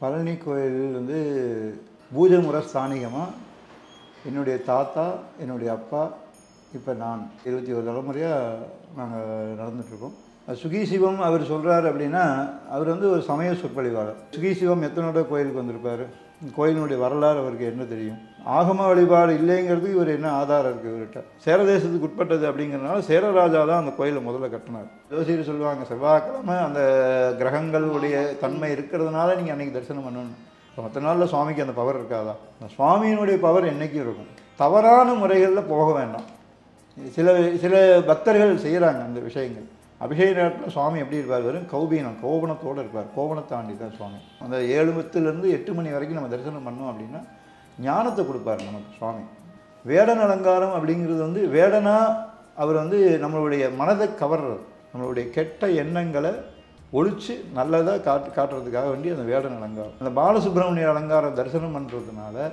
பழனி கோயில் வந்து பூஜை முறை ஸ்தானிகமாக என்னுடைய தாத்தா என்னுடைய அப்பா இப்போ நான் இருபத்தி ஒரு தலைமுறையாக நாங்கள் நடந்துட்டுருக்கோம். சுகி சிவம் அவர் சொல்கிறார் அப்படின்னா அவர் வந்து ஒரு சமய சொற்பொழிவாளர். சுகி சிவம் எத்தனோட கோயிலுக்கு வந்திருப்பார். கோயிலினுடைய வரலாறு அவருக்கு என்ன தெரியும்? ஆகம வழிபாடு இல்லைங்கிறது இவர் என்ன ஆதாரம் இருக்குது இவர்கிட்ட? சேர தேசத்துக்கு உட்பட்டது அப்படிங்கிறனால சேரராஜா தான் அந்த கோயிலை முதல்ல கட்டினார். ஜோசியர் சொல்லுவாங்க செவ்வாய்க்கிழமை அந்த கிரகங்களுடைய தன்மை இருக்கிறதுனால நீங்கள் அன்றைக்கி தரிசனம் பண்ணணும். இப்போ மற்ற நாளில் சுவாமிக்கு அந்த பவர் இருக்காதா? அந்த சுவாமியினுடைய பவர் என்றைக்கும் இருக்கும்? தவறான முறைகளில் போக வேண்டாம். சில சில பக்தர்கள் செய்கிறாங்க அந்த விஷயங்கள். அபிஷேக நேரத்தில் சுவாமி எப்படி இருப்பார்? வெறும் கௌபீனம் கோபனத்தோடு இருப்பார். கோபனத்தை தாண்டி தான் சுவாமி. அந்த ஏழு பத்துலேருந்து எட்டு மணி வரைக்கும் நம்ம தரிசனம் பண்ணோம் அப்படின்னா ஞானத்தை கொடுப்பார் நமக்கு சுவாமி. வேடன் அலங்காரம் அப்படிங்கிறது வந்து வேடனா அவர் வந்து நம்மளுடைய மனதை கவர்றது. நம்மளுடைய கெட்ட எண்ணங்களை ஒழிச்சு நல்லதாக காட்டு காட்டுறதுக்காக வேண்டி அந்த வேடன் அலங்காரம். அந்த பாலசுப்ரமணிய அலங்காரம் தரிசனம் பண்ணுறதுனால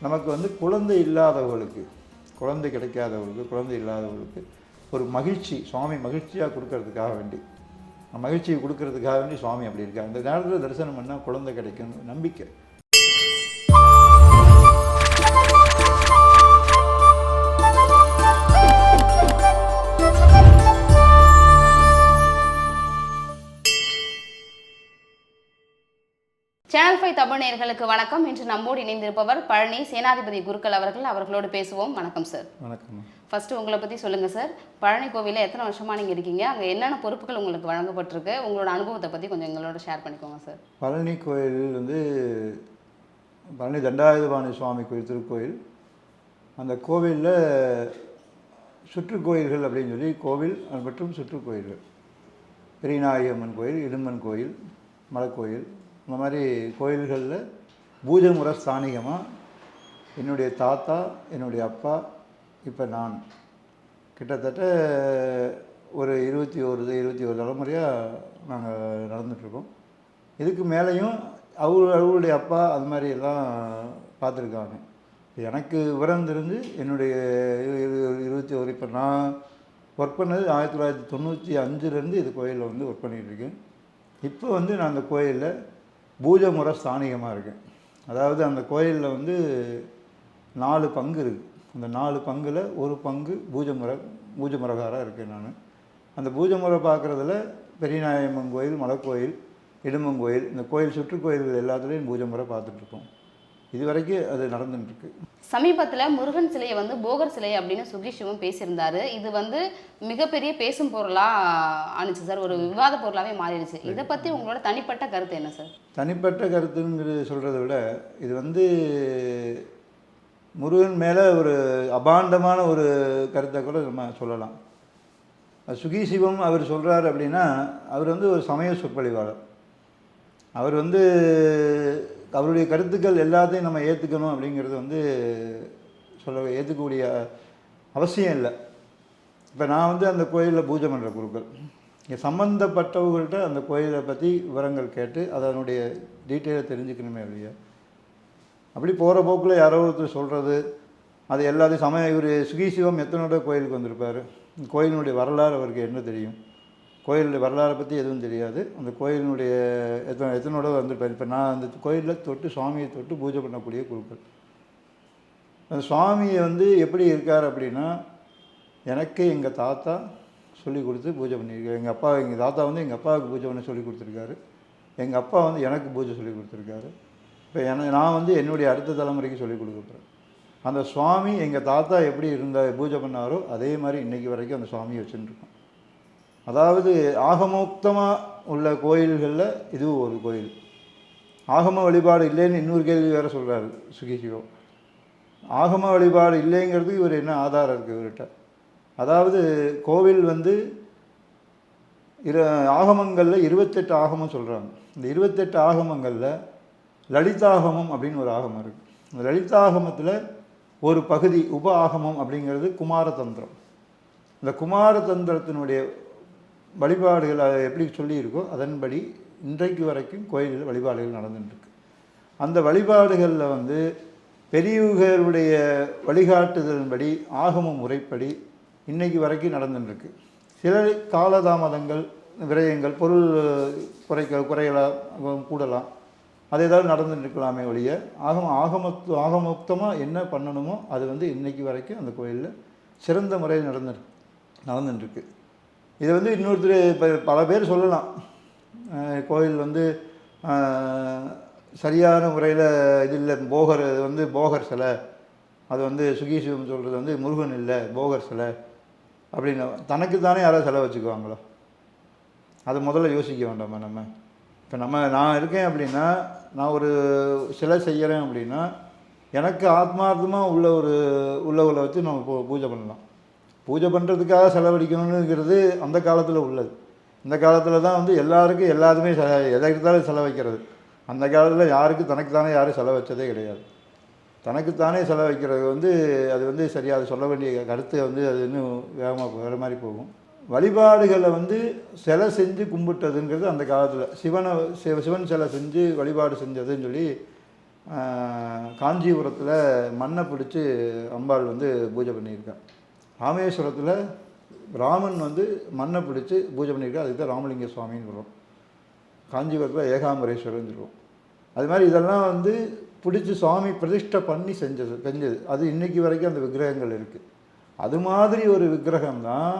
நமக்கு வந்து குழந்தை இல்லாதவர்களுக்கு குழந்தை கிடைக்காதவர்களுக்கு குழந்தை இல்லாதவர்களுக்கு ஒரு மகிழ்ச்சி சுவாமி மகிழ்ச்சியாக கொடுக்கறதுக்காக வேண்டி. மகிழ்ச்சியை கொடுக்கறதுக்காக வேண்டி சுவாமி அப்படி இருக்கார். அந்த நேரத்தில் தரிசனம் பண்ணால் குழந்தை கிடைக்கும் நம்பிக்கை. சேனல் ஃபைவ் தமிழ் நேயர்களுக்கு வணக்கம். இன்று நம்மோடு இணைந்திருப்பவர் பழனி சேனாதிபதி குருக்கள் அவர்கள். அவர்களோடு பேசுவோம். வணக்கம் சார் வணக்கம். ஃபர்ஸ்ட் உங்களை பற்றி சொல்லுங்க சார் பழனி கோவிலில் எத்தனை வருஷமா நீங்க இருக்கீங்க? அங்கே என்னென்ன பொறுப்புகள் உங்களுக்கு வழங்கப்பட்டிருக்கு? உங்களோட அனுபவத்தை பற்றி கொஞ்சம் எங்களோட ஷேர் பண்ணிக்கோங்க சார் பழனி கோயில் வந்து பழனி தண்டாயுதபாணி சுவாமி கோயில் திருக்கோயில். அந்த கோவிலில் சுற்றுக்கோயில்கள் அப்படின்னு சொல்லி கோவில் மற்றும் சுற்றுக்கோயில்கள். பெரியநாயகி அம்மன் கோயில் இடும்பன் கோயில் மலைக்கோயில். இந்த மாதிரி கோயில்களில் பூஜை முறை ஸ்தானிகமாக என்னுடைய தாத்தா என்னுடைய அப்பா இப்போ நான். கிட்டத்தட்ட ஒரு இருபத்தி ஒரு இருபத்தி ஒரு தலைமுறையாக நாங்கள் நடந்துகிட்ருக்கோம் இதுக்கு மேலேயும் அவர் அவருடைய அப்பா அது மாதிரி எல்லாம் பார்த்துருக்காங்க. எனக்கு விவரம் தெரிஞ்சு என்னுடைய இரு- இருபத்தி ஒரு இப்போ நான் ஒர்க் பண்ணது ஆயிரத்தி தொள்ளாயிரத்தி தொண்ணூற்றி அஞ்சுலேருந்து இது கோயிலில் வந்து ஒர்க் பண்ணிகிட்ருக்கேன் இப்போ வந்து நான் அந்த கோயிலில் பூஜை முறை ஸ்தானிகமாக இருக்கேன் அதாவது அந்த கோயிலில் வந்து நாலு பங்கு இருக்குது அந்த நாலு பங்கில் ஒரு பங்கு பூஜை முறை பூஜை முறைகாராக இருக்கேன் நான். அந்த பூஜை முறை பார்க்குறதுல பெரியநாயம்மன் கோயில் மலைக்கோயில் இடுமன் கோயில் இந்த கோயில் சுற்றுக்கோயில்கள் எல்லாத்துலேயும் பூஜை முறை பார்த்துட்ருக்கோம் இது வரைக்கும் அது நடந்துட்டுருக்கு. சமீபத்தில் முருகன் சிலையை வந்து போகர் சிலை அப்படின்னு சுகிஷிவம் பேசியிருந்தாரு. இது வந்து மிகப்பெரிய பேசும் பொருளாக ஆணுச்சு சார். ஒரு விவாத பொருளாகவே மாறிடுச்சு. இதை பற்றி உங்களோட தனிப்பட்ட கருத்து என்ன சார்? தனிப்பட்ட கருத்துங்கிறது சொல்கிறத விட இது வந்து முருகன் மேலே ஒரு அபாண்டமான ஒரு கருத்தை கூட நம்ம சொல்லலாம். சுகி சிவம் அவர் சொல்கிறார் அப்படின்னா அவர் வந்து ஒரு சமய சொற்பொழிவாளர். அவர் வந்து அவருடைய கருத்துக்கள் எல்லாத்தையும் நம்ம ஏற்றுக்கணும் அப்படிங்கிறது வந்து சொல்ல ஏற்றுக்கக்கூடிய அவசியம் இல்லை. இப்போ நான் வந்து அந்த கோயிலில் பூஜை பண்ணுற குருக்கள். இங்கே சம்மந்தப்பட்டவங்கள்ட்ட அந்த கோயிலை பற்றி விவரங்கள் கேட்டு அதனுடைய டீட்டெயிலை தெரிஞ்சுக்கணுமே இல்லையா அப்படி போகிற போக்கில் யாரோ ஒருத்தர் சொல்கிறது அது எல்லாத்தையும் சமய இவர் சுகி சிவம் எத்தனோட கோயிலுக்கு வந்திருப்பார். கோயிலினுடைய வரலாறு அவருக்கு என்ன தெரியும்? கோயிலுடைய வரலாறை பற்றி எதுவும் தெரியாது. அந்த கோயிலினுடைய எத்தனை எத்தனோட வந்துருப்பேன் இப்போ நான் அந்த கோயிலில் தொட்டு சுவாமியை தொட்டு பூஜை பண்ணக்கூடிய குழுக்கள் அந்த சுவாமியை வந்து எப்படி இருக்கார் அப்படின்னா எனக்கு எங்கள் தாத்தா சொல்லி கொடுத்து பூஜை பண்ணியிருக்காரு. எங்கள் அப்பா எங்கள் தாத்தா வந்து எங்கள் அப்பாவுக்கு பூஜை பண்ண சொல்லி கொடுத்துருக்காரு. எங்கள் அப்பா வந்து எனக்கு பூஜை சொல்லி கொடுத்துருக்காரு. இப்போ என நான் வந்து என்னுடைய அடுத்த தலைமுறைக்கு சொல்லி கொடுக்க போகிறேன் அந்த சுவாமி எங்கள் தாத்தா எப்படி இருந்தால் பூஜை பண்ணாரோ அதே மாதிரி இன்றைக்கி வரைக்கும் அந்த சுவாமியை வச்சுட்டுருக்கோம் அதாவது ஆகமோக்தமாக உள்ள கோயில்களில் இதுவும் ஒரு கோயில். ஆகம வழிபாடு இல்லைன்னு இன்னொரு கேள்வி வேறு சொல்கிறாரு சுகி ஆகம வழிபாடு இல்லைங்கிறதுக்கு இவர் என்ன ஆதாரம் இருக்குது இவர்கிட்ட? அதாவது கோவில் வந்து இரு ஆகமங்களில் இருபத்தெட்டு ஆகமம் சொல்கிறாங்க இந்த இருபத்தெட்டு ஆகமங்களில் லலிதாகமம் அப்படின்னு ஒரு ஆகமம் இருக்குது இந்த லலிதாகமத்தில் ஒரு பகுதி உப ஆகமம் அப்படிங்கிறது குமாரதந்திரம். இந்த குமாரதந்திரத்தினுடைய வழிபாடுகள் எப்படி சொல்லியிருக்கோ அதன்படி இன்றைக்கு வரைக்கும் கோயிலில் வழிபாடுகள் நடந்துட்டுருக்கு. அந்த வழிபாடுகளில் வந்து பெரியவர்களுடைய வழிகாட்டுதலின்படி ஆகம முறைப்படி இன்றைக்கு வரைக்கும் நடந்துட்டுருக்கு. சில காலதாமதங்கள் விரயங்கள் பொருள் குறைக்க குறையலாம் கூடலாம். அது ஏதாவது நடந்துருக்கலாமே ஒழிய ஆகம ஆகம ஆகமொத்தமாக என்ன பண்ணணுமோ அது வந்து இன்றைக்கு வரைக்கும் அந்த கோயிலில் சிறந்த முறையில் நடந்து நடந்துட்டுருக்கு. இதை வந்து இன்னொருத்தர் இப்போ பல பேர் சொல்லலாம். கோயில் வந்து சரியான முறையில் இது இல்லை போகர் இது வந்து போகர் சிலை. அது வந்து சுகீசிவம் சொல்கிறது வந்து முருகன் இல்லை போகர் சிலை அப்படின்னு. தனக்கு தானே யாராவது சிலை வச்சுக்குவாங்களோ? அதை முதல்ல யோசிக்க வேண்டாமா நம்ம? இப்போ நம்ம நான் இருக்கேன் அப்படின்னா நான் ஒரு சிலை செய்கிறேன் அப்படின்னா எனக்கு ஆத்மார்த்தமாக உள்ள ஒரு உள்ளவங்களை வச்சு நம்ம பூ பூஜை பண்ணலாம். பூஜை பண்ணுறதுக்காக செலவழிக்கணுங்கிறது அந்த காலத்தில் உள்ளது. இந்த காலத்தில் தான் வந்து எல்லாருக்கும் எல்லாருமே செ எதை எடுத்தாலும் செலவைக்கிறது அந்த காலத்தில் யாருக்கு தனக்குத்தானே யாரும் செலவச்சதே கிடையாது. தனக்குத்தானே செலவைக்கிறது வந்து அது வந்து சரியாக அது சொல்ல வேண்டிய கருத்து வந்து அது இன்னும் வேகமாக வேறு மாதிரி போகும். வழிபாடுகளை வந்து சிலை செஞ்சு கும்பிட்டதுங்கிறது அந்த காலத்தில். சிவனை சிவ சிவன் சிலை செஞ்சு வழிபாடு செஞ்சதுன்னு சொல்லி காஞ்சிபுரத்தில் மண்ணை பிடிச்சி அம்பாள் வந்து பூஜை பண்ணியிருக்காள் ராமேஸ்வரத்தில் ராமன் வந்து மண்ணை பிடிச்சி பூஜை பண்ணியிருக்கா அதுக்கு தான் ராமலிங்க சுவாமின்னு சொல்கிறோம் காஞ்சிபுரத்தில் ஏகாம்பரேஸ்வரர்னு சொல்லுவோம். அது மாதிரி இதெல்லாம் வந்து பிடிச்சி சுவாமி பிரதிஷ்டை பண்ணி செஞ்சது செஞ்சது. அது இன்னைக்கு வரைக்கும் அந்த விக்கிரகங்கள் இருக்குது அது மாதிரி ஒரு விக்கிரகம் தான்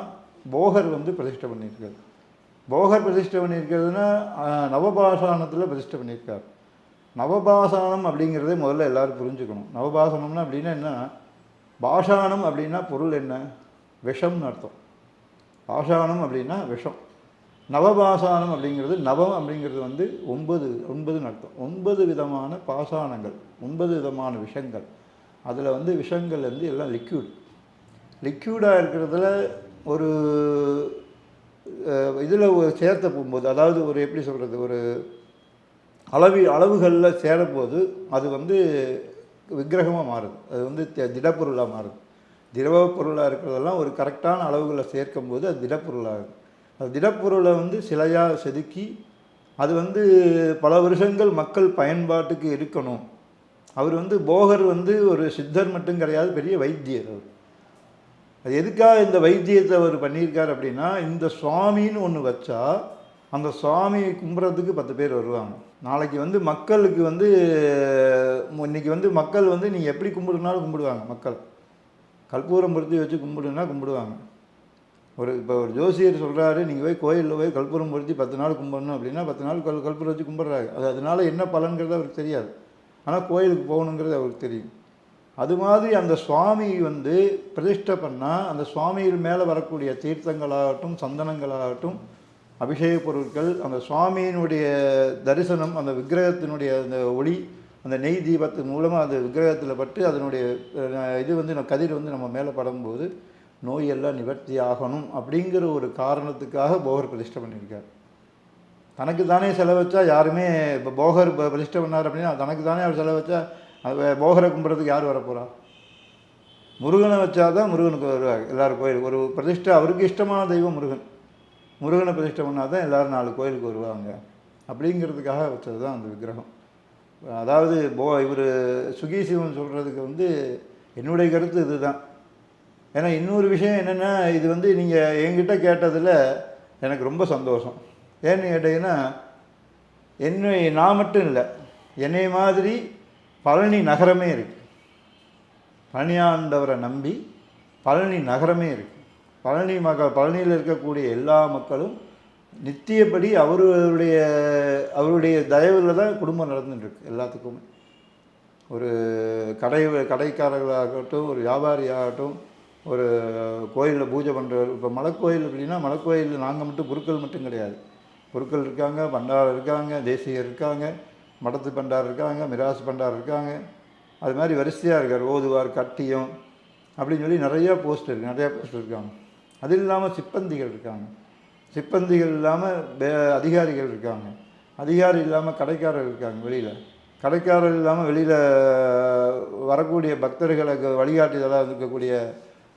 போகர் வந்து பிரதிஷ்டை பண்ணியிருக்காரு. போகர் பிரதிஷ்டை பண்ணியிருக்கிறதுனா நவபாசானத்தில் பிரதிஷ்டை பண்ணியிருக்கார். நவபாசானம் அப்படிங்கிறதே முதல்ல எல்லாரும் புரிஞ்சுக்கணும். நவபாசனம்னா அப்படின்னா என்ன? பாஷாணம் அப்படின்னா பொருள் என்ன? விஷம்னு அர்த்தம். பாஷாணம் அப்படின்னா விஷம். நவபாசானம் அப்படிங்கிறது நவம் அப்படிங்கிறது வந்து ஒன்பது ஒன்பதுன்னு அர்த்தம். ஒன்பது விதமான பாஷாணங்கள் ஒன்பது விதமான விஷங்கள். அதில் வந்து விஷங்கள் வந்து எல்லாம் லிக்யூட் லிக்யூடாக இருக்கிறதுல ஒரு இதில் சேர்த்த போகும்போது அதாவது ஒரு எப்படி சொல்கிறது ஒரு அளவி அளவுகளில் சேரும்போது அது வந்து விக்கிரகமாக மாறுது. அது வந்து திடப்பொருளாக மாறுது. திரவ பொருளாக இருக்கிறதெல்லாம் ஒரு கரெக்டான அளவுகளில் சேர்க்கும்போது அது திடப்பொருளாகுது. அது திடப்பொருளை வந்து சிலையாக செதுக்கி அது வந்து பல வருஷங்கள் மக்கள் பயன்பாட்டுக்கு இருக்கணும். அவர் வந்து போகர் வந்து ஒரு சித்தர் மட்டும் கிடையாது பெரிய வைத்தியர் அவர். அது எதுக்காக இந்த வைத்தியத்தை அவர் பண்ணியிருக்கார் அப்படின்னா இந்த சுவாமின்னு ஒன்று வச்சா அந்த சுவாமி கும்பிட்றதுக்கு பத்து பேர் வருவாங்க. நாளைக்கு வந்து மக்களுக்கு வந்து இன்றைக்கி இன்னைக்கு வந்து மக்கள் வந்து நீங்கள் எப்படி கும்பிடுனாலும் கும்பிடுவாங்க மக்கள். கற்பூரம் பொருத்தி வச்சு கும்பிடுனா கும்பிடுவாங்க. ஒரு இப்போ ஒரு ஜோசியர் சொல்கிறாரு நீங்கள் போய் கோயிலில் போய் கற்பூரம் பொருத்தி பத்து நாள் கும்பிடணும் அப்படின்னா பத்து நாள் கல் கற்பூரம் வச்சு கும்பிட்றாரு. அது அதனால் என்ன பலன்கிறது அவருக்கு தெரியாது. ஆனால் கோயிலுக்கு போகணுங்கிறது அவருக்கு தெரியும். அது மாதிரி அந்த சுவாமி வந்து பிரதிஷ்டை பண்ணால் அந்த சுவாமியில் மேலே வரக்கூடிய தீர்த்தங்களாகட்டும் சந்தனங்களாகட்டும் அபிஷேக பொருட்கள் அந்த சுவாமியினுடைய தரிசனம் அந்த விக்கிரகத்தினுடைய அந்த ஒளி அந்த நெய் தீபத்து மூலமாக அந்த விக்கிரகத்தில் பட்டு அதனுடைய இது வந்து நம்ம கதிர் வந்து நம்ம மேலே படும்போது நோயெல்லாம் நிவர்த்தி ஆகணும் அப்படிங்கிற ஒரு காரணத்துக்காக போகர் பிரதிஷ்டை பண்ணியிருக்கார். தனக்கு தானே செலவச்சா யாருமே இப்போ போகர் பிரதிஷ்டை பண்ணார் அப்படின்னா தனக்கு தானே அவர் செலவச்சா அது போகரை கும்பிட்றதுக்கு யார் வரப்போகிறா முருகனை வச்சாதான் முருகனுக்கு வருவாங்க எல்லாரும் கோயில் ஒரு பிரதிஷ்டை அவருக்கு இஷ்டமான தெய்வம் முருகன். முருகனை பிரதிஷ்டை பண்ணால் தான் எல்லோரும் நாலு கோயிலுக்கு வருவாங்க. அப்படிங்கிறதுக்காக வச்சது தான் அந்த விக்கிரகம். அதாவது போ இவர் சுகீசிவன் சொல்கிறதுக்கு வந்து என்னுடைய கருத்து இதுதான். ஏன்னா இன்னொரு விஷயம் என்னென்னா இது வந்து நீங்கள் என்கிட்ட கேட்டதில் எனக்கு ரொம்ப சந்தோஷம். ஏன்னு கேட்டிங்கன்னா என்னை நான் மட்டும் இல்லை என்னை மாதிரி பழனி நகரமே இருக்குது பழனியாண்டவரை நம்பி பழனி நகரமே இருக்குது பழனி மக்கள் பழனியில் இருக்கக்கூடிய எல்லா மக்களும் நித்தியப்படி அவருடைய அவருடைய தயவில் தான் குடும்பம் நடந்துட்டுருக்கு எல்லாத்துக்குமே. ஒரு கடை கடைக்காரர்களாகட்டும் ஒரு வியாபாரியாகட்டும் ஒரு கோயிலில் பூஜை பண்ணுறவர் இப்போ மலைக்கோயில் அப்படின்னா மலைக்கோயிலில் நாங்கள் மட்டும் குருக்கள் மட்டும் கிடையாது. குருக்கள் இருக்காங்க பண்டார் இருக்காங்க தேசியர் இருக்காங்க மடத்து பண்டார் இருக்காங்க மிராசு பண்டார் இருக்காங்க. அது மாதிரி வரிசையாக இருக்கார். ஓதுவார் கட்டியம் அப்படின்னு சொல்லி நிறையா போஸ்ட் இருக்குது நிறையா போஸ்ட் இருக்காங்க. அது இல்லாமல் சிப்பந்திகள் இருக்காங்க. சிப்பந்திகள் இல்லாமல் வே- அதிகாரிகள் இருக்காங்க. அதிகாரி இல்லாமல் கடைக்காரர் இருக்காங்க வெளியில். கடைக்காரர் இல்லாமல் வெளியில் வரக்கூடிய பக்தர்களுக்கு வழிகாட்டுதலாக இருக்கக்கூடிய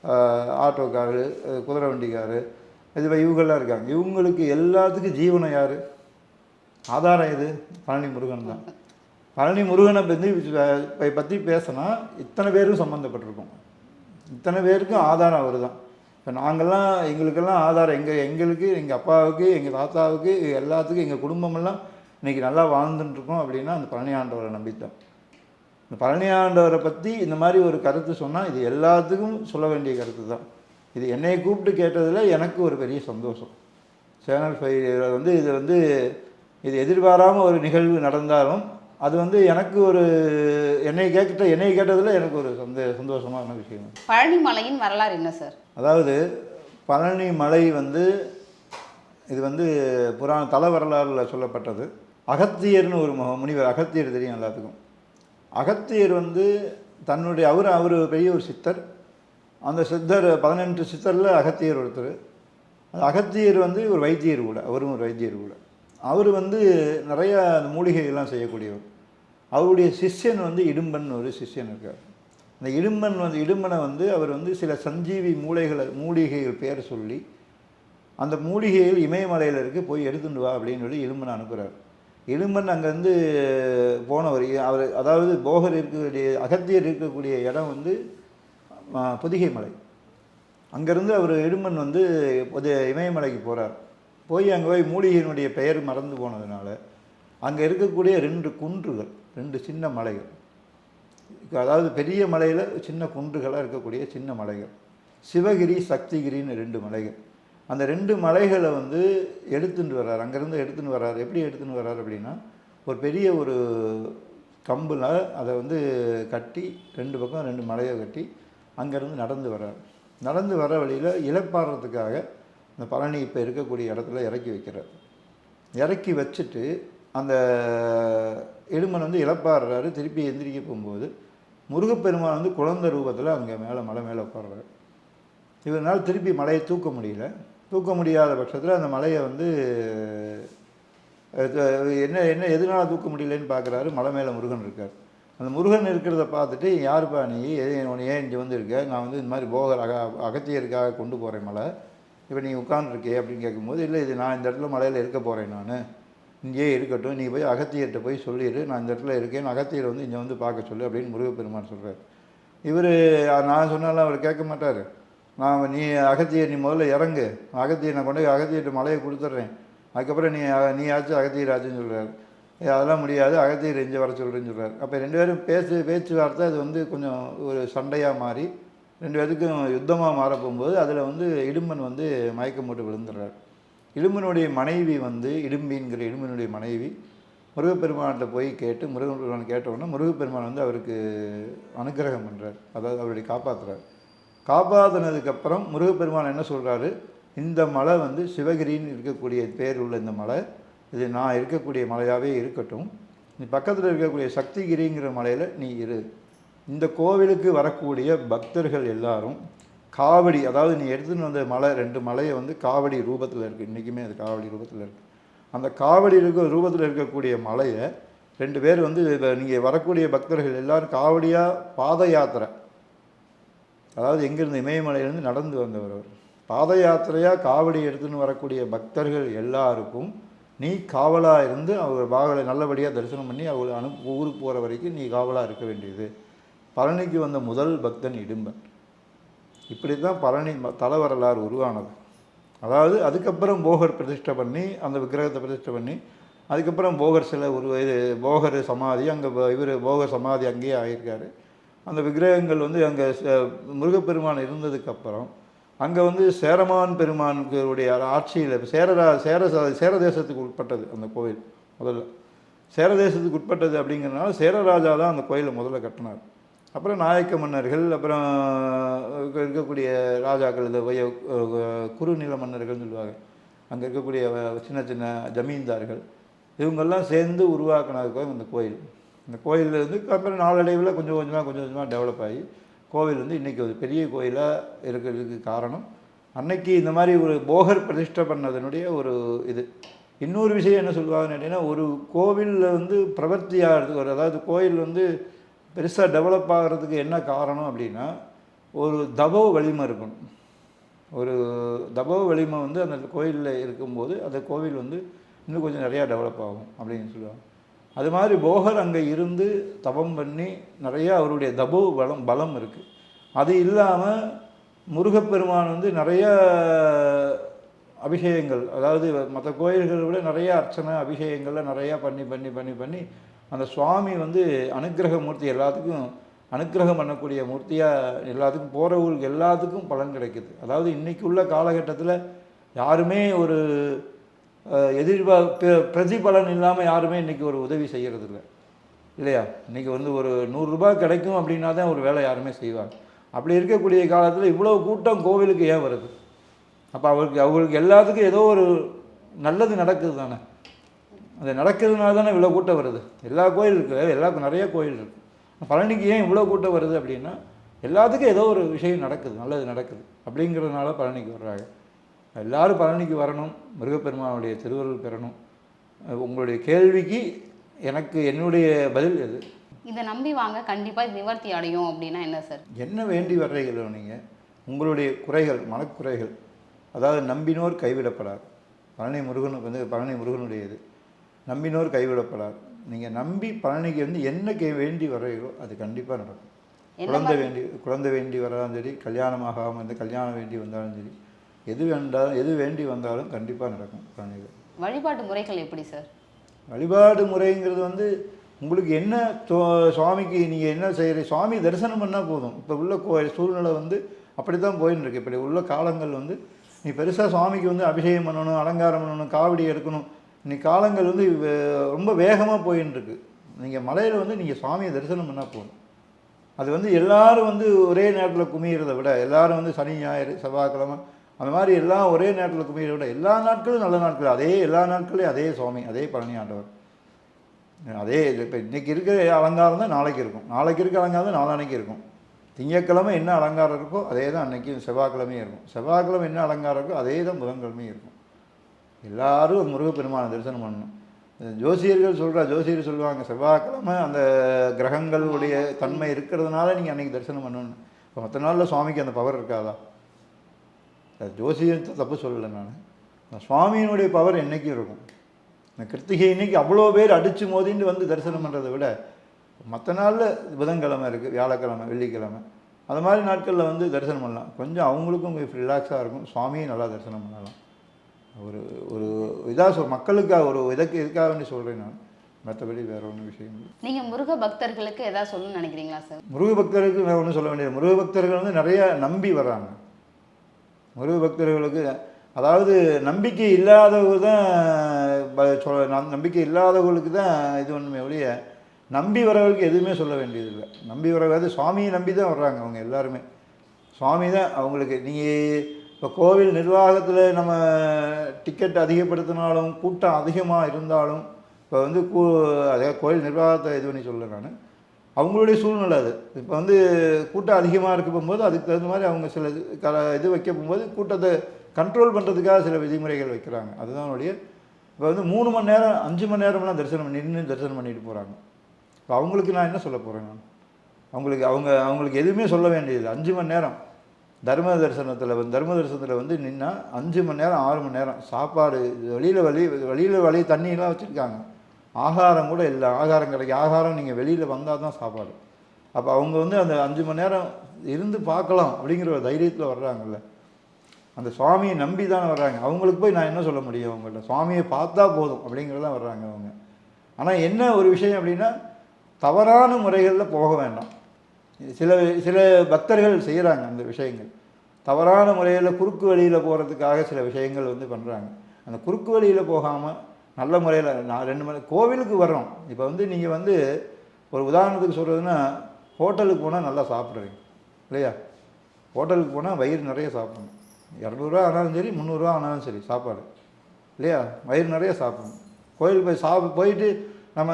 ஆஹ், ஆட்டோக்காரு குதிரை வண்டிக்காரு இது இவங்கெல்லாம் இருக்காங்க. இவங்களுக்கு எல்லாத்துக்கும் ஜீவனம் யார்? ஆதாரம் இது பழனி முருகன் தான். பழனி முருகனை பற்றி இப்போ பற்றி பேசினா இத்தனை பேரும் சம்மந்தப்பட்டிருக்கோம் இத்தனை பேருக்கும் ஆதாரம் அவர் தான் இப்போ நாங்கள்லாம் எங்களுக்கெல்லாம் ஆதாரம் எங்கள் எங்களுக்கு எங்கள் அப்பாவுக்கு எங்கள் தாத்தாவுக்கு எல்லாத்துக்கும் எங்கள் குடும்பமெல்லாம் இன்றைக்கி நல்லா வாழ்ந்துட்டுருக்கோம் அப்படின்னா அந்த பழனி ஆண்டவரை நம்பித்தான். இந்த பழனி ஆண்டவரை பற்றி இந்த மாதிரி ஒரு கருத்து சொன்னால் இது எல்லாத்துக்கும் சொல்ல வேண்டிய கருத்து தான் இது என்னை கூப்பிட்டு கேட்டதில் எனக்கு ஒரு பெரிய சந்தோஷம். சேனல் ஃபைவ் வந்து இது வந்து இது எதிர்பாராமல் ஒரு நிகழ்வு நடந்தாலும் அது வந்து எனக்கு ஒரு என்னை கேட்ட என்னை கேட்டதில் எனக்கு ஒரு சந்தே சந்தோஷமான விஷயம். பழனி மலையின் வரலாறு என்ன சார்? அதாவது பழனி மலை வந்து இது வந்து புராண தல வரலாறுல சொல்லப்பட்டது. அகத்தியர்னு ஒரு மு- முனிவர் அகத்தியர் தெரியும் எல்லாத்துக்கும். அகத்தியர் வந்து தன்னுடைய அவர் அவர் பெரிய ஒரு சித்தர். அந்த சித்தர் பதினெட்டு சித்தரில் அகத்தியர் ஒருத்தர். அந்த அகத்தியர் வந்து ஒரு வைத்தியர் கூட அவரும் ஒரு வைத்தியர் கூட. அவர் வந்து நிறைய அந்த மூலிகைகள்லாம் செய்யக்கூடியவர். அவருடைய சிஷ்யன் வந்து இடும்பன் ஒரு சிஷ்யன் இருக்கார். அந்த இடும்பன் வந்து இடும்பனை வந்து அவர் வந்து சில சஞ்சீவி மூளைகளை மூலிகைகள் பேர் சொல்லி அந்த மூலிகைகள் இமயமலையில் இருக்கு போய் எடுத்துட்டு வா அப்படின்னு சொல்லி இடும்பனை அனுப்புகிறார் இடும்பன் அங்கேருந்து போனவர் அவர் அதாவது போகர் இருக்கக்கூடிய அகத்தியர் இருக்கக்கூடிய இடம் வந்து பொதிகை மலை. அங்கேருந்து அவர் இடும்பன் வந்து பொது இமயமலைக்கு போகிறார் போய் அங்கே போய் மூலிகையினுடைய பெயர் மறந்து போனதுனால அங்கே இருக்கக்கூடிய ரெண்டு குன்றுகள் ரெண்டு சின்ன மலைகள். அதாவது பெரிய மலையில் சின்ன குன்றுகளாக இருக்கக்கூடிய சின்ன மலைகள். சிவகிரி சக்திகிரின்னு ரெண்டு மலைகள். அந்த ரெண்டு மலைகளை வந்து எடுத்துட்டு வர்றார். அங்கேருந்து எடுத்துன்னு வர்றார். எப்படி எடுத்துன்னு வர்றார் அப்படின்னா ஒரு பெரிய ஒரு கம்பில் அதை வந்து கட்டி ரெண்டு பக்கம் ரெண்டு மலையை கட்டி அங்கேருந்து நடந்து வர்றார். நடந்து வர வழியில் இழப்பாடுறதுக்காக இந்த பழனி இப்போ இருக்கக்கூடிய இடத்துல இறக்கி வைக்கிறார். இறக்கி வச்சுட்டு அந்த எடுமன் வந்து இழப்பாடுறாரு திருப்பி எந்திரிக்க போகும்போது முருகப்பெருமான் வந்து குழந்தை ரூபத்தில் அங்கே மேலே மலை மேலே உட்காடுறாரு இவரால் திருப்பி மலையை தூக்க முடியல. தூக்க முடியாத பட்சத்தில் அந்த மலையை வந்து என்ன என்ன எதனால தூக்க முடியலன்னு பார்க்குறாரு மலை மேலே முருகன் இருக்கார். அந்த முருகன் இருக்கிறத பார்த்துட்டு யாருப்பா நீ? ஏன் இங்கே வந்து இருக்க நான் வந்து இந்த மாதிரி போகர் அக அகத்தியருக்காக கொண்டு போகிறேன் மலை. இப்போ நீ உட்காந்துருக்கே அப்படின்னு கேட்கும்போது இல்லை இது நான் இந்த இடத்துல மலையில் இருக்க போகிறேன் நான். இங்கேயே இருக்கட்டும். நீ போய் அகத்தியர்கிட்ட போய் சொல்லிடு நான் இந்த இடத்துல இருக்கேன். அகத்தியர் வந்து இங்கே வந்து பார்க்க சொல்லு அப்படின்னு முருகப்பெருமான் சொல்கிறார் இவர் நான் சொன்னாலும் அவர் கேட்க மாட்டார். நான் நீ அகத்தியர் நீ முதல்ல இறங்கு. அகத்தியர் நான் கொண்டு போய் அகத்தியர்கிட்ட மலையை கொடுத்துட்றேன். அதுக்கப்புறம் நீ நீ ஆச்சு அகத்தியர் ஆச்சுன்னு சொல்கிறார் அதெல்லாம் முடியாது. அகத்தியர் இங்கே வர சொல்கிறேன்னு சொல்கிறார் அப்போ ரெண்டு பேரும் பேச்சு பேச்சுவார்த்தை அது வந்து கொஞ்சம் ஒரு சண்டையாக மாறி ரெண்டு பேருக்கும் யுத்தமாக மாற போகும்போது அதில் வந்து இடும்பன் வந்து மயக்கம் போட்டு விழுந்துடுறார். இடும்பனுடைய மனைவி வந்து இடும்பிங்கிற இடும்பனுடைய மனைவி முருகப்பெருமான்கிட்ட போய் கேட்டு முருகப்பெருமான் கேட்ட உடனே முருகப்பெருமான் வந்து அவருக்கு அனுக்கிரகம் பண்ணுறார் அதாவது அவருடைய காப்பாற்றுறார் காப்பாற்றினதுக்கப்புறம் முருகப்பெருமான் என்ன சொல்கிறாரு இந்த மலை வந்து சிவகிரின்னு இருக்கக்கூடிய பேர் உள்ள இந்த மலை இது நான் இருக்கக்கூடிய மலையாகவே இருக்கட்டும். நீ பக்கத்தில் இருக்கக்கூடிய சக்திகிரிங்கிற மலையில் நீ இரு. இந்த கோவிலுக்கு வரக்கூடிய பக்தர்கள் எல்லாரும் காவடி அதாவது நீ எடுத்துன்னு வந்த மலை ரெண்டு மலையை வந்து காவடி ரூபத்தில் இருக்குது இன்றைக்குமே அது காவடி ரூபத்தில் இருக்குது அந்த காவடி இருக்க ரூபத்தில் இருக்கக்கூடிய மலையை ரெண்டு பேர் வந்து நீங்கள் வரக்கூடிய பக்தர்கள் எல்லாரும் காவடியாக பாத யாத்திரை. அதாவது எங்கேருந்து இமயமலையிலேருந்து நடந்து வந்தவர் அவர். பாத யாத்திரையாக காவடி எடுத்துன்னு வரக்கூடிய பக்தர்கள் எல்லாருக்கும் நீ காவலாக இருந்து அவர் பாகலை நல்லபடியாக தரிசனம் பண்ணி அவர் அனு ஊருக்கு போகிற வரைக்கும் நீ காவலாக இருக்க வேண்டியது. பழனிக்கு வந்த முதல் பக்தன் இடும்பன். இப்படி தான் பழனி தலை தல வரலாறு உருவானது. அதாவது அதுக்கப்புறம் போகர் பிரதிஷ்டை பண்ணி அந்த விக்கிரகத்தை பிரதிஷ்டை பண்ணி அதுக்கப்புறம் போகர் சிலை உருவ இது போகர் சமாதி அங்கே இவர் போகர் சமாதி அங்கேயே ஆகியிருக்காரு அந்த விக்கிரகங்கள் வந்து அங்கே முருகப்பெருமான் இருந்ததுக்கப்புறம் அங்கே வந்து சேரமான் பெருமானுடைய ஆட்சியில் சேரரா சேர சேர தேசத்துக்கு உட்பட்டது அந்த கோவில் முதல்ல. சேர தேசத்துக்கு உட்பட்டது அப்படிங்கிறனால சேரராஜா தான் அந்த கோயிலை முதல்ல கட்டினார். அப்புறம் நாயக்க மன்னர்கள் அப்புறம் இருக்கக்கூடிய ராஜாக்கள் இந்த வய குறுநில மன்னர்கள்னு சொல்லுவாங்க. அங்கே இருக்கக்கூடிய சின்ன சின்ன ஜமீன்தார்கள். இவங்கெல்லாம் சேர்ந்து உருவாக்கின கோயில் இந்த கோயில். இந்த கோயில் வந்து அப்புறம் நாளடைவில் கொஞ்சம் கொஞ்சமாக கொஞ்சம் கொஞ்சமாக டெவலப் ஆகி கோவில் வந்து இன்றைக்கி ஒரு பெரிய கோயிலாக இருக்கிறதுக்கு காரணம். அன்னைக்கு இந்த மாதிரி ஒரு போகர் பிரதிஷ்டை பண்ணதனுடைய ஒரு இது. இன்னொரு விஷயம் என்ன சொல்லுவாங்கன்னு கேட்டிங்கன்னா ஒரு கோவிலில் வந்து பிரவர்த்தியாகிறதுக்கு ஒரு அதாவது கோயில் வந்து பெருசாக டெவலப் ஆகிறதுக்கு என்ன காரணம் அப்படின்னா ஒரு தபவ வலிமை இருக்கணும். ஒரு தபவ வலிமை வந்து அந்த கோயிலில் இருக்கும்போது அந்த கோவில் வந்து இன்னும் கொஞ்சம் நிறையா டெவலப் ஆகும் அப்படின்னு சொல்லுவாங்க. அது மாதிரி போகர் அங்கே இருந்து தபம் பண்ணி நிறையா அவருடைய தபோ பலம் பலம் இருக்குது அது இல்லாமல் முருகப்பெருமான் வந்து நிறைய அபிஷேகங்கள் அதாவது மற்ற கோயில்களை விட நிறையா அர்ச்சனை அபிஷேகங்கள்ல நிறையா பண்ணி பண்ணி பண்ணி பண்ணி அந்த சுவாமி வந்து அனுக்கிரக மூர்த்தி எல்லாத்துக்கும் அனுக்கிரகம் பண்ணக்கூடிய மூர்த்தியாக எல்லாத்துக்கும் போகிறவங்களுக்கு எல்லாத்துக்கும் பலன் கிடைக்குது. அதாவது இன்றைக்கி உள்ள காலகட்டத்தில் யாருமே ஒரு எதிர்பார் பிர- பிரதிபலன் இல்லாமல் யாருமே இன்றைக்கி ஒரு உதவி செய்கிறது இல்லை இல்லையா? இன்னைக்கு வந்து ஒரு நூறுரூபா கிடைக்கும் அப்படின்னா தான் ஒரு வேலை யாருமே செய்வாங்க. அப்படி இருக்கக்கூடிய காலத்தில் இவ்வளோ கூட்டம் கோவிலுக்கு ஏன் வருது? அப்போ அவருக்கு அவங்களுக்கு எல்லாத்துக்கும் ஏதோ ஒரு நல்லது நடக்குது தானே? அது நடக்கிறதுனால தானே இவ்வளோ கூட்டம் வருது. எல்லா கோயில் இருக்குது எல்லா நிறைய கோயில் இருக்குது பழனிக்கு ஏன் இவ்வளோ கூட்டம் வருது அப்படின்னா எல்லாத்துக்கும் ஏதோ ஒரு விஷயம் நடக்குது. நல்லது நடக்குது. அப்படிங்கிறதுனால பழனிக்கு வர்றாங்க. எல்லாரும் பழனிக்கு வரணும். முருகப்பெருமானுடைய திருவருள் பெறணும். உங்களுடைய கேள்விக்கு எனக்கு என்னுடைய பதில் எது? இதை நம்பி வாங்க கண்டிப்பா இது நிவர்த்தி அடையும் அப்படின்னா என்ன சார்? என்ன வேண்டி வர்றீங்களோ நீங்கள் உங்களுடைய குறைகள் மனக்குறைகள் அதாவது நம்பினோர் கைவிடப்படார் பழனி முருகனுக்கு வந்து பழனி முருகனுடையது. நம்பினோர் கைவிடப்படார். நீங்கள் நம்பி பழனிக்கு வந்து என்ன கே வேண்டி வர்றீங்களோ அது கண்டிப்பாக நடக்கும். குழந்தை வேண்டி குழந்தை வேண்டி வராலும் சரி கல்யாணம் ஆகாமல் வந்து கல்யாணம் வேண்டி வந்தாலும் சரி எது வேண்டாலும் எது வேண்டி வந்தாலும் கண்டிப்பாக நடக்கும் பழனியில். வழிபாட்டு முறைகள் எப்படி சார்? வழிபாடு முறைங்கிறது வந்து உங்களுக்கு என்ன சுவாமிக்கு நீங்கள் என்ன செய்கிற சுவாமி தரிசனம் பண்ணால் போதும். இப்போ உள்ள கோயில் சூழ்நிலை வந்து அப்படி தான் போயின்னு இருக்கு இப்படி உள்ள காலங்கள் வந்து நீ பெருசாக சுவாமிக்கு வந்து அபிஷேகம் பண்ணணும் அலங்காரம் பண்ணணும் காவடி எடுக்கணும் இன்னைக்கு காலங்கள் வந்து ரொம்ப வேகமாக போயின்னு இருக்கு நீங்கள் மலையில் வந்து நீங்கள் சுவாமியை தரிசனம் பண்ணால் போதும். அது வந்து எல்லாரும் வந்து ஒரே நேரத்தில் குமியிறத விட எல்லாரும் வந்து சனி ஞாயிறு செவ்வாய்க்கிழமை அந்த மாதிரி எல்லாம் ஒரே நேரத்தில் குமியிறத விட எல்லா நாட்களும் நல்ல நாட்கள். அதே எல்லா நாட்களையும் அதே சுவாமி அதே பழனி ஆண்டவர். அதே இப்போ இன்றைக்கி இருக்கிற அலங்காரம் தான் நாளைக்கு இருக்கும். நாளைக்கு இருக்க அலங்காரம் தான் நாளான்னைக்கு இருக்கும். திங்கட்கிழமை என்ன அலங்காரம் இருக்கோ அதே தான் அன்னைக்கு செவ்வாய்க்கிழமையும் இருக்கும். செவ்வாய்க்கிழமை என்ன அலங்காரம் இருக்கோ அதே தான் புதன்கிழமையும் இருக்கும். எல்லாரும் முருகப்பெருமானை தரிசனம் பண்ணணும். ஜோசியர்கள் சொல்கிறா ஜோசியர் சொல்லுவாங்க செவ்வாய்க்கிழமை அந்த கிரகங்களுடைய தன்மை இருக்கிறதுனால நீங்கள் அன்றைக்கி தரிசனம் பண்ணணும். இப்போ மற்ற நாளில் சுவாமிக்கு அந்த பவர் இருக்காதா? அது ஜோசியத்தை தப்பு சொல்லலை நான். சுவாமியினுடைய பவர் என்னைக்கும் இருக்கும். இந்த கிருத்திகை இன்னைக்கு அவ்வளோ பேர் அடித்து மோதின்னு வந்து தரிசனம் பண்ணுறதை விட மற்ற நாளில் புதன்கிழமை இருக்குது வியாழக்கிழமை வெள்ளிக்கிழமை. அது மாதிரி நாட்களில் வந்து தரிசனம் பண்ணலாம். கொஞ்சம் அவங்களுக்கும் ரிலாக்ஸாக இருக்கும். சுவாமியும் நல்லா தரிசனம் பண்ணலாம். ஒரு ஒரு இதாக சொல் மக்களுக்காக ஒரு இதுக்கு இதுக்காக வேண்டி சொல்கிறேன் நான். மற்றபடி வேற ஒன்றும் விஷயம் இல்லை. நீங்க முருக பக்தர்களுக்கு ஏதாவது சொல்லணும்னு நினைக்கிறீங்களா சார்? முருக பக்தருக்கு நான் ஒன்றும் சொல்ல வேண்டியது முருக பக்தர்கள் வந்து நிறைய நம்பி வர்றாங்க. முருக பக்தர்களுக்கு அதாவது நம்பிக்கை இல்லாதவங்க தான் சொல்ல நம்- நம்பிக்கை இல்லாதவங்களுக்கு தான் இது ஒன்றுமே ஒழிய நம்பி வரவங்களுக்கு எதுவுமே சொல்ல வேண்டியதில்லை. நம்பி வரவது சுவாமியை நம்பி தான் வர்றாங்க அவங்க எல்லாருமே. சுவாமி தான் அவங்களுக்கு நீங்கள் இப்போ கோவில் நிர்வாகத்தில் நம்ம டிக்கெட் அதிகப்படுத்தினாலும் கூட்டம் அதிகமாக இருந்தாலும் இப்போ வந்து கூ அதே கோயில் நிர்வாகத்தை இது பண்ணி சொல்ல நான். அவங்களுடைய சூழ்நிலை அது. இப்போ வந்து கூட்டம் அதிகமாக இருக்க போகும்போது அதுக்கு தகுந்த மாதிரி அவங்க சில இது க இது வைக்க போகும்போது கூட்டத்தை கண்ட்ரோல் பண்ணுறதுக்காக சில விதிமுறைகள் வைக்கிறாங்க. அதுதான் அவனுடைய இப்போ வந்து மூணு மணி நேரம் அஞ்சு மணி நேரம்லாம் தரிசனம் பண்ணி நின்று தரிசனம் பண்ணிட்டு போகிறாங்க இப்போ அவங்களுக்கு நான் என்ன சொல்ல போகிறேன் நான்? அவங்களுக்கு அவங்க அவங்களுக்கு எதுவுமே சொல்ல வேண்டியதில்லை. அஞ்சு மணி நேரம். தர்ம தரிசனத்தில் வந்து தர்ம தரிசனத்தில் வந்து நின்னா அஞ்சு மணி நேரம் ஆறு மணி நேரம் சாப்பாடு வெளியில் வழி வெளியில் வழி தண்ணியெல்லாம் வச்சுருக்காங்க. ஆகாரம் கூட இல்லை. ஆகாரம் கிடைக்கும் ஆகாரம் நீங்கள் வெளியில் வந்தால் தான் சாப்பாடு. அப்போ அவங்க வந்து அந்த அஞ்சு மணி நேரம் இருந்து பார்க்கலாம் அப்படிங்கிற ஒரு தைரியத்தில் வர்றாங்கல்ல. அந்த சுவாமியை நம்பி தானே வர்றாங்க. அவங்களுக்கு போய் நான் என்ன சொல்ல முடியும் அவங்கள்ட்ட? சுவாமியை பார்த்தா போதும் அப்படிங்கிறதான் வர்றாங்க அவங்க. ஆனால் என்ன ஒரு விஷயம் அப்படின்னா தவறான முறைகளில் போக வேண்டாம். சில சில பக்தர்கள் செய்கிறாங்க அந்த விஷயங்கள். தவறான முறையில் குறுக்கு வழியில் போகிறதுக்காக சில விஷயங்கள் வந்து பண்ணுறாங்க அந்த குறுக்கு வழியில் போகாமல் நல்ல முறையில் நான் ரெண்டு மணி கோவிலுக்கு வர்றோம். இப்போ வந்து நீங்கள் வந்து ஒரு உதாரணத்துக்கு சொல்கிறதுன்னா ஹோட்டலுக்கு போனால் நல்லா சாப்பிட்றீங்க இல்லையா? ஹோட்டலுக்கு போனால் வயிறு நிறைய சாப்பிடணும். இரநூறுவா ஆனாலும் சரி முந்நூறுரூவா ஆனாலும் சரி சாப்பாடு இல்லையா? வயிறு நிறைய சாப்பிடணும். கோயில் போய் சாப்பிட்டு போயிட்டு நம்ம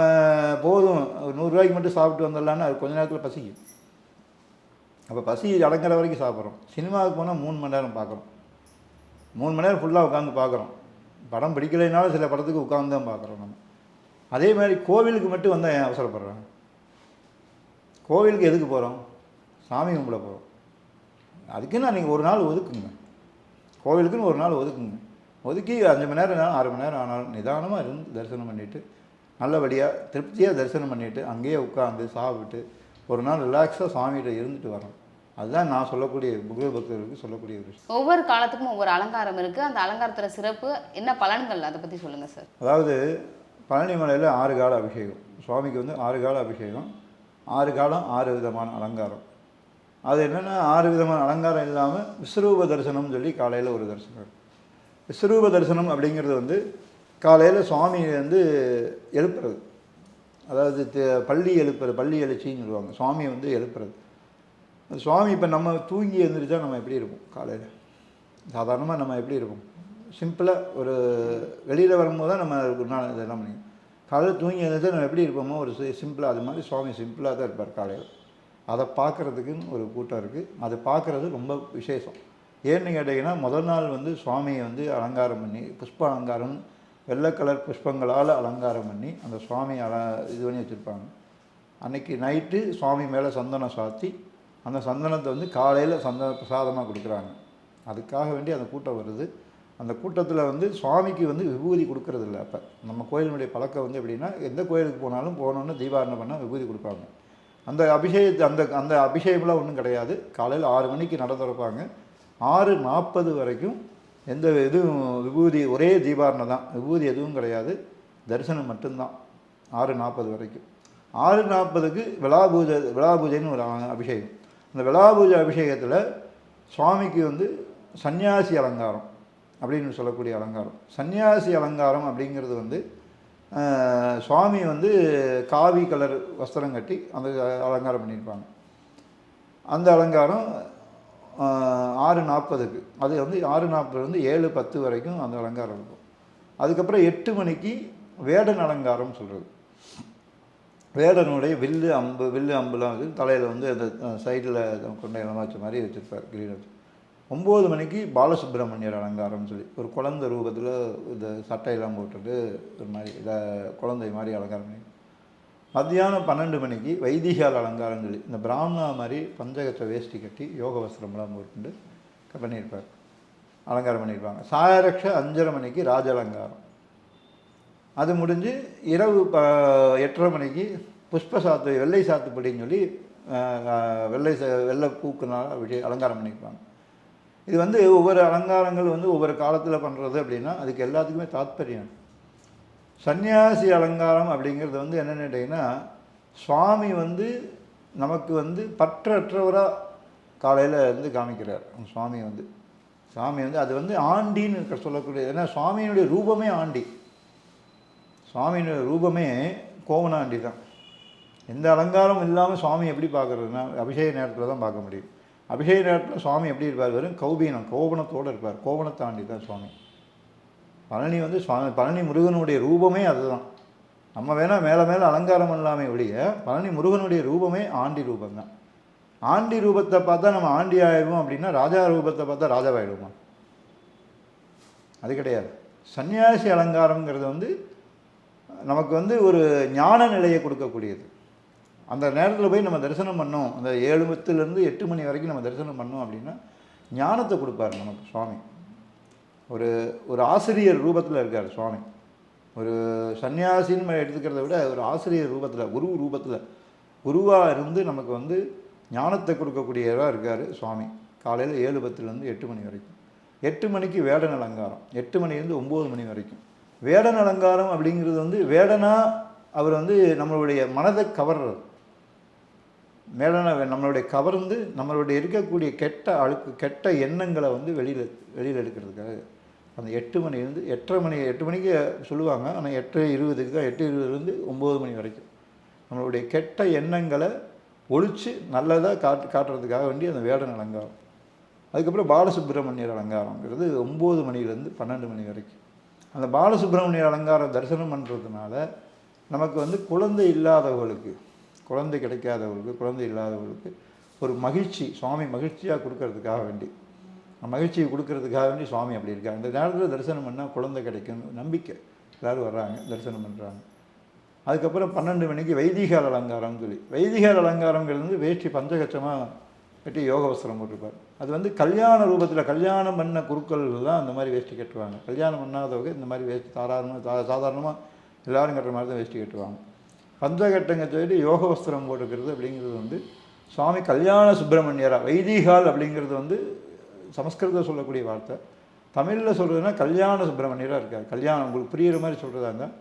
போதும் ஒரு நூறுரூவாய்க்கு மட்டும் சாப்பிட்டு வந்துடலான்னு அது கொஞ்ச நேரத்தில் பசிக்கும். அப்போ பசி அடங்குற வரைக்கும் சாப்பிட்றோம். சினிமாவுக்கு போனால் மூணு மணி நேரம் பார்க்குறோம். மூணு மணி நேரம் ஃபுல்லாக உட்காந்து பார்க்குறோம். படம் பிடிக்கலைனாலும் சில படத்துக்கு உட்காந்து தான் பார்க்குறோம் நம்ம. அதே மாதிரி கோவிலுக்கு மட்டும் வந்தால் ஏன் அவசரப்படுறேன்? கோவிலுக்கு எதுக்கு போகிறோம் சாமி கும்பிட போகிறோம் அதுக்குன்னு நீங்கள் ஒரு நாள் ஒதுக்குங்க. கோவிலுக்குன்னு ஒரு நாள் ஒதுக்குங்க. ஒதுக்கி அஞ்சு மணி நேரம் ஆறு மணி நேரம் ஆனாலும் நிதானமாக இருந்து தரிசனம் பண்ணிவிட்டு நல்லபடியாக திருப்தியாக தரிசனம் பண்ணிவிட்டு அங்கேயே உட்காந்து சாப்பிட்டு ஒரு நாள் ரிலாக்ஸாக சாமிகிட்ட இருந்துட்டு வரோம் அதுதான் நான் சொல்லக்கூடிய புகழ் பக்தர்களுக்கு சொல்லக்கூடிய ஒரு விஷயம். ஒவ்வொரு காலத்துக்கும் ஒவ்வொரு அலங்காரம் இருக்கு. அந்த அலங்காரத்தோட சிறப்பு என்ன பலன்கள்? அதை பத்தி சொல்லுங்க சார் அதாவது பழனி மலையில் ஆறு கால அபிஷேகம். சுவாமிக்கு வந்து ஆறு கால அபிஷேகம் ஆறு காலம் ஆறு விதமான அலங்காரம். அது என்னென்னா ஆறு விதமான அலங்காரம் இல்லாமல் விஸ்வரூப தரிசனம்னு சொல்லி காலையில் ஒரு தரிசனம். விஸ்வரூப தரிசனம் அப்படிங்கிறது வந்து காலையில் சுவாமி வந்து எழுப்புறது. அதாவது பள்ளி எழுப்புறது பள்ளி எழுச்சின்னு சொல்லுவாங்க. சுவாமியை வந்து எழுப்புறது. அந்த சுவாமி இப்போ நம்ம தூங்கி எழுந்திரிச்சா நம்ம எப்படி இருப்போம் காலையில்? சாதாரணமாக நம்ம எப்படி இருப்போம்? சிம்பிளாக ஒரு வெளியில் வரும்போது தான் நம்ம ஒரு நாள் இதெல்லாம் பண்ணி காலையில் தூங்கி எழுந்திரிச்சா நம்ம எப்படி இருப்போமோ ஒரு சிம்பிளாக அது மாதிரி சுவாமி சிம்பிளாக தான் இருப்பார் காலையில். அதை பார்க்குறதுக்குன்னு ஒரு கூட்டம் இருக்குது அது பார்க்குறது ரொம்ப விசேஷம். ஏன்னு கேட்டிங்கன்னா முதல் நாள் வந்து சுவாமியை வந்து அலங்காரம் பண்ணி புஷ்ப அலங்காரம் வெள்ளை கலர் புஷ்பங்களால் அலங்காரம் பண்ணி அந்த சுவாமி அல இது பண்ணி வச்சுருப்பாங்க. அன்னைக்கு நைட்டு சுவாமி மேலே சந்தனம் சாத்தி அந்த சந்தனத்தை வந்து காலையில் சந்தன பிரசாதமாக கொடுக்குறாங்க. அதுக்காக வேண்டி அந்த கூட்டம் வருது. அந்த கூட்டத்தில் வந்து சுவாமிக்கு வந்து விபூதி கொடுக்கறது இல்லை அப்போ. நம்ம கோயிலினுடைய பழக்கம் வந்து எப்படின்னா எந்த கோயிலுக்கு போனாலும் போனோன்னு தீபாரணம் பண்ணால் விபூதி கொடுப்பாங்க. அந்த அபிஷேகத்து அந்த அந்த அபிஷேகம்லாம் ஒன்றும் கிடையாது. காலையில் ஆறு மணிக்கு நட திறப்பாங்க ஆறு நாற்பது வரைக்கும் எந்த இதுவும் விபூதி ஒரே தீபாரணை தான். விபூதி எதுவும் கிடையாது. தரிசனம் மட்டும்தான். ஆறு நாற்பது வரைக்கும். ஆறு நாற்பதுக்கு விழா பூஜை விழா பூஜைன்னு ஒரு அபிஷேகம். அந்த விழா பூஜை அபிஷேகத்தில் சுவாமிக்கு வந்து சந்நியாசி அலங்காரம் அப்படின்னு சொல்லக்கூடிய அலங்காரம். சந்நியாசி அலங்காரம் அப்படிங்கிறது வந்து சுவாமி வந்து காவி கலர் வஸ்திரம் கட்டி அந்த அலங்காரம் பண்ணியிருப்பாங்க. அந்த அலங்காரம் ஆறு நாற்பதுக்கு. அது வந்து ஆறு நாற்பதுலேருந்து ஏழு பத்து வரைக்கும் அந்த அலங்காரம் இருக்கும். அதுக்கப்புறம் எட்டு மணிக்கு வேடன் அலங்காரம் சொல்கிறது வேடனுடைய வில்லு அம்பு வில்லு அம்புலாம் வந்து தலையில் வந்து அந்த சைடில் கொண்டையெல்லாம் வச்ச மாதிரி வச்சுருப்பார் கிரீடம் ஒம்பது மணிக்கு பாலசுப்ரமணியர் அலங்காரம்னு சொல்லி ஒரு குழந்தை ரூபத்தில் இந்த சட்டையெல்லாம் போட்டுட்டு ஒரு மாதிரி இதை குழந்தை மாதிரி அலங்காரம் பண்ணி மத்தியானம் பன்னெண்டு மணிக்கு வைதிகால் அலங்காரம் சொல்லி இந்த பிராமணா மாதிரி பஞ்சகத்தை வேஷ்டி கட்டி யோக வஸ்திரம்லாம் போட்டு பண்ணியிருப்பார். அலங்காரம் பண்ணியிருப்பாங்க. சாயரக்ஷ அஞ்சரை மணிக்கு ராஜ அலங்காரம். அது முடிஞ்சு இரவு ப எட்டரை மணிக்கு புஷ்ப சாத்து வெள்ளை சாத்துப்படின்னு சொல்லி வெள்ளை ச- வெள்ளை பூக்குனால அப்படி அலங்காரம் பண்ணியிருப்பாங்க. இது வந்து ஒவ்வொரு அலங்காரங்கள் வந்து ஒவ்வொரு காலத்தில் பண்ணுறது அப்படின்னா அதுக்கு எல்லாத்துக்குமே தாத்பரியம். சன்னியாசி அலங்காரம் அப்படிங்கிறது வந்து என்னென்னு கேட்டிங்கன்னா சுவாமி வந்து நமக்கு வந்து பற்றற்றவராக காலையில் இருந்து காமிக்கிறார். சுவாமி வந்து. சுவாமி வந்து அது வந்து ஆண்டின்னு இருக்க சொல்லக்கூடிய ஏன்னா சுவாமியினுடைய ரூபமே ஆண்டி. சுவாமியினுடைய ரூபமே கோவனாண்டி தான். எந்த அலங்காரம் இல்லாமல் சுவாமி எப்படி பார்க்குறதுனா அபிஷேக நேரத்தில் தான் பார்க்க முடியும். அபிஷேக நேரத்தில் சுவாமி எப்படி இருப்பார்? வெறும் கௌபீனம் கோபணத்தோடு இருப்பார். கோவணத்தாண்டி தான் சுவாமி. பழனி வந்து சுவாமி பழனி முருகனுடைய ரூபமே அதுதான். நம்ம வேணால் மேலே மேலே அலங்காரம் பண்ணலாமே ஒழிய பழனி முருகனுடைய ரூபமே ஆண்டி ரூபம்தான். ஆண்டி ரூபத்தை பார்த்தா நம்ம ஆண்டி ஆயிடுவோம் அப்படின்னா ராஜா ரூபத்தை பார்த்தா ராஜாவாயிடுவோமா அது கிடையாது. சன்னியாசி அலங்காரங்கிறது வந்து நமக்கு வந்து ஒரு ஞான நிலையை கொடுக்கக்கூடியது. அந்த நேரத்தில் போய் நம்ம தரிசனம் பண்ணோம். அந்த ஏழு பத்துலேருந்து எட்டு மணி வரைக்கும் நம்ம தரிசனம் பண்ணோம் அப்படின்னா ஞானத்தை கொடுப்பார் நமக்கு சுவாமி. ஒரு ஒரு ஆசிரியர் ரூபத்தில் இருக்கார் சுவாமி. ஒரு சன்னியாசின்னு எடுத்துக்கிறத விட ஒரு ஆசிரியர் ரூபத்தில் குரு ரூபத்தில் குருவாக இருந்து நமக்கு வந்து ஞானத்தை கொடுக்கக்கூடியவராக இருக்கார் சுவாமி. காலையில் ஏழு பத்துலேருந்து எட்டு மணி வரைக்கும். எட்டு மணிக்கு வேடன் அலங்காரம். எட்டு மணிலேருந்து ஒம்பது மணி வரைக்கும். வேடன் அலங்காரம் அப்படிங்கிறது வந்து வேடனா அவர் வந்து நம்மளுடைய மனதை கவர்றது. மேலான நம்மளுடைய கவர்ந்து நம்மளுடைய இருக்கக்கூடிய கெட்ட அழுக்கு கெட்ட எண்ணங்களை வந்து வெளியில் வெளியில் எடுக்கிறதுக்காக. அந்த எட்டு மணிலேருந்து எட்டரை மணி எட்டு மணிக்கு சொல்லுவாங்க. ஆனால் எட்டரை இருபதுக்கு தான் எட்டு இருபதுலேருந்து ஒம்பது மணி வரைக்கும். நம்மளுடைய கெட்ட எண்ணங்களை ஒழித்து நல்லதாக காட்டு காட்டுறதுக்காக வேண்டி அந்த வேடன் அலங்காரம். அதுக்கப்புறம் பாலசுப்ரமணியர் அலங்காரங்கிறது ஒம்பது மணிலேருந்து பன்னெண்டு மணி வரைக்கும். அந்த பாலசுப்ரமணியர் அலங்காரம் தரிசனம் பண்ணுறதுனால நமக்கு வந்து குழந்தை இல்லாதவர்களுக்கு குழந்தை கிடைக்காதவர்களுக்கு குழந்தை இல்லாதவர்களுக்கு ஒரு மகிழ்ச்சி சுவாமி மகிழ்ச்சியாக கொடுக்கறதுக்காக வேண்டி. மகிழ்ச்சியை கொடுக்கறதுக்காக வேண்டி சுவாமி அப்படி இருக்காங்க அந்த நேரத்தில் தரிசனம் பண்ணால் குழந்தை கிடைக்கும். நம்பிக்கை. எல்லோரும் வர்றாங்க தரிசனம் பண்ணுறாங்க அதுக்கப்புறம் பன்னெண்டு மணிக்கு வைதிகால் அலங்காரம்னு சொல்லி. வைதிகால் அலங்காரங்கிறது வந்து வேஷ்டி பஞ்சகச்சமாக கட்டி யோக வஸ்திரம் போட்டிருப்பார். அது வந்து கல்யாண ரூபத்தில் கல்யாணம் பண்ண குருக்கள் தான் அந்த மாதிரி வேஷ்டி கட்டுவாங்க. கல்யாணம் பண்ணாதவங்க இந்த மாதிரி வேஷ்டி சாதாரணமாக சா சாதாரணமாக எல்லாரும் கட்டுற மாதிரி தான் வேஷ்டி கட்டுவாங்க. பஞ்சகட்டங்க சொல்லி யோக வஸ்திரம் போட்டுக்கிறது அப்படிங்கிறது வந்து சுவாமி கல்யாண சுப்பிரமணியரா வைதிகால் அப்படிங்கிறது வந்து சமஸ்கிருதம் சொல்லக்கூடிய வார்த்தை. தமிழில் சொல்கிறதுனா கல்யாண சுப்பிரமணியராக இருக்கார். கல்யாணம் உங்களுக்கு புரியிற மாதிரி சொல்கிறதா இருந்தால்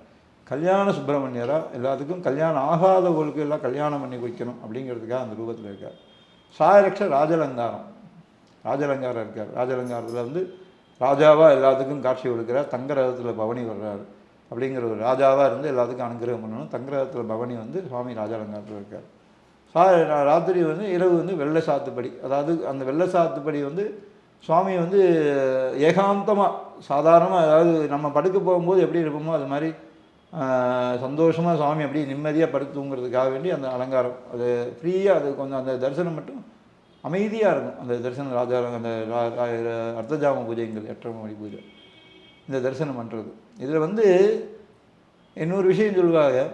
கல்யாண சுப்பிரமணியராக எல்லாத்துக்கும் கல்யாணம் ஆகாதவர்களுக்கு எல்லாம் கல்யாணம் பண்ணி வைக்கணும் அப்படிங்கிறதுக்காக அந்த ரூபத்தில் இருக்கார். சாயரக்ஷ ராஜலங்காரம். ராஜலங்காரம் இருக்கார். ராஜலங்காரத்தில் வந்து ராஜாவாக எல்லாத்துக்கும் காட்சி கொடுக்குறார். தங்கரகத்தில் பவனி வர்றாரு அப்படிங்கிற ஒரு ராஜாவாக இருந்து எல்லாத்துக்கும் அனுகிரகம் பண்ணணும். தங்கரகத்தில் பவனி வந்து சுவாமி ராஜாலங்காரத்தில் இருக்கார். சா ராத்திரி வந்து இரவு வந்து வெள்ளை சாத்துப்படி. அதாவது அந்த வெள்ளை சாத்துப்படி வந்து சுவாமி வந்து ஏகாந்தமாக சாதாரணமாக அதாவது நம்ம படுக்க போகும்போது எப்படி இருப்போமோ அது மாதிரி சந்தோஷமாக சுவாமி அப்படியே நிம்மதியாக படுத்து தூங்குறதுக்காக வேண்டி அந்த அலங்காரம். அது ஃப்ரீயாக அது கொஞ்சம் அந்த தரிசனம் மட்டும் அமைதியாக இருக்கும். அந்த தரிசனம் ராஜா அந்த ரா- ரா- அர்த்தஜாம பூஜைங்கிறது எட்டரை மணி பூஜை. இந்த தரிசனம் பண்ணுறது இதில் வந்து இன்னொரு விஷயம் சொல்லுவாங்க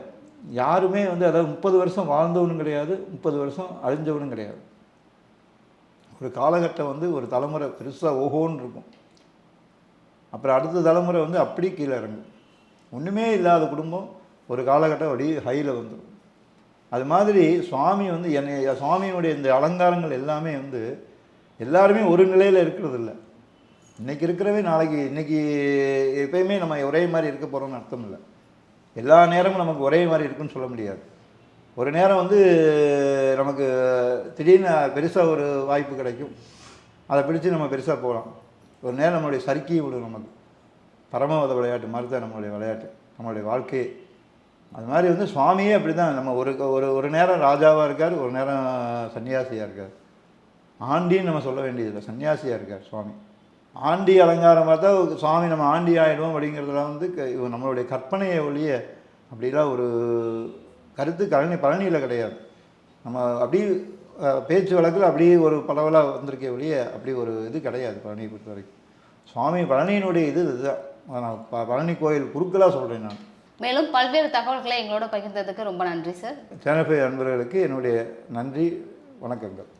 யாருமே வந்து அதாவது முப்பது வருஷம் வாழ்ந்தவனும் கிடையாது முப்பது வருஷம் அழிஞ்சவனும் கிடையாது. ஒரு காலகட்டம் வந்து ஒரு தலைமுறை பெருசாக ஓஹோன்னு இருக்கும். அப்புறம் அடுத்த தலைமுறை வந்து அப்படி கீழே இறங்கும். ஒன்றுமே இல்லாத குடும்பம் ஒரு காலகட்டம் அப்படி ஹையில் வந்துடும் அது மாதிரி சுவாமி வந்து என்னை சுவாமியினுடைய இந்த அலங்காரங்கள் எல்லாமே வந்து எல்லாருமே ஒரு நிலையில் இருக்கிறது இல்லை இன்றைக்கி இருக்கிறவே நாளைக்கு இன்றைக்கி எப்பயுமே நம்ம ஒரே மாதிரி இருக்க போகிறோம்னு அர்த்தம் இல்லை. எல்லா நேரமும் நமக்கு ஒரே மாதிரி இருக்குன்னு சொல்ல முடியாது. ஒரு நேரம் வந்து நமக்கு திடீர்னு பெருசாக ஒரு வாய்ப்பு கிடைக்கும். அதை பிடிச்சு நம்ம பெருசாக போகலாம். ஒரு நேரம் நம்மளுடைய சறுக்கி விடும் நமக்கு. பரமவத விளையாட்டு மாதிரி தான் நம்மளுடைய விளையாட்டு. நம்மளுடைய வாழ்க்கையே அது மாதிரி வந்து சுவாமியே அப்படி தான் நம்ம ஒரு ஒரு ஒரு நேரம் ராஜாவாக இருக்கார் ஒரு நேரம் சன்னியாசியாக இருக்கார். ஆண்டின்னு நம்ம சொல்ல வேண்டியதில்லை. சன்னியாசியாக இருக்கார் சுவாமி. ஆண்டி அலங்காரம் பார்த்தா சுவாமி நம்ம ஆண்டி ஆகிடுவோம் அப்படிங்கிறதுல வந்து நம்மளுடைய கற்பனையை ஒழிய அப்படிலாம் ஒரு கருத்து கழனி பழனியில் கிடையாது. நம்ம அப்படி அஹ், பேச்சு வழக்கில் அப்படியே ஒரு பரவலாக வந்திருக்கே ஒழிய அப்படி ஒரு இது கிடையாது பழனியை பொறுத்த வரைக்கும் சுவாமி பழனியினுடைய இது இதுதான். நான் பழனி கோயில் குறுக்கலாக சொல்கிறேன் நான். மேலும் பல்வேறு தகவல்களை எங்களோட பகிர்ந்ததுக்கு ரொம்ப நன்றி சார். சேனப்பை அன்பர்களுக்கு என்னுடைய நன்றி வணக்கங்கள்.